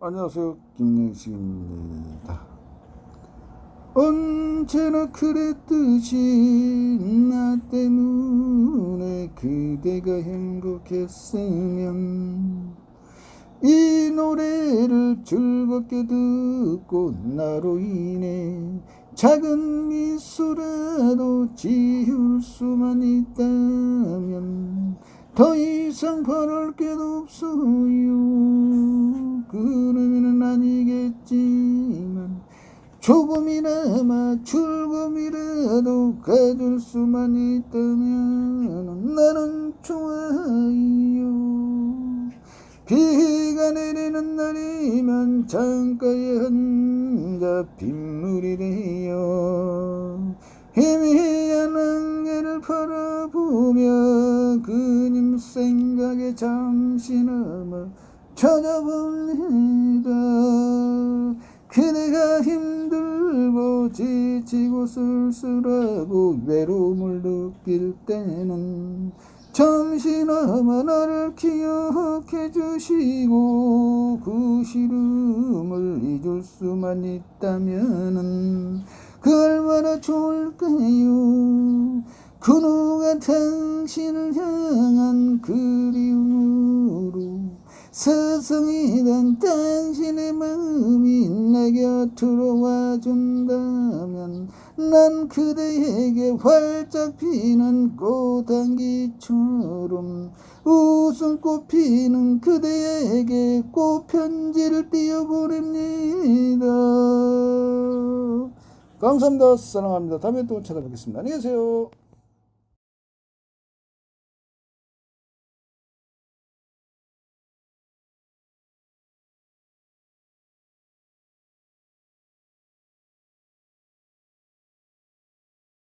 안녕하세요. 김능식입니다. 언제나 그랬듯이 나 때문에 그대가 행복했으면 이 노래를 즐겁게 듣고 나로 인해 작은 미소라도 지울 수만 있다면 더 이상 바랄 게 없어요 그러면 아니겠지만 조금이나마 즐거움이라도 가질 수만 있다면 나는 좋아요. 비가 내리는 날이면 창가에 앉아 빗물이 되어 희미한 안개를 바라보며 그님 생각에 잠시나마 찾아봅니다. 그대가 힘들고 지치고 쓸쓸하고 외로움을 느낄 때는 잠시나마 나를 기억해 주시고 그 시름을 잊을 수만 있다면은 그 얼마나 좋을까요? 그 누가 당신을 향한 그리움 세상이란 당신의 마음이 내 곁으로 와준다면 난 그대에게 활짝 피는 꽃향기처럼 웃음꽃 피는 그대에게 꽃편지를 띄워보냅니다. 감사합니다. 사랑합니다. 다음에 또 찾아뵙겠습니다. 안녕히 계세요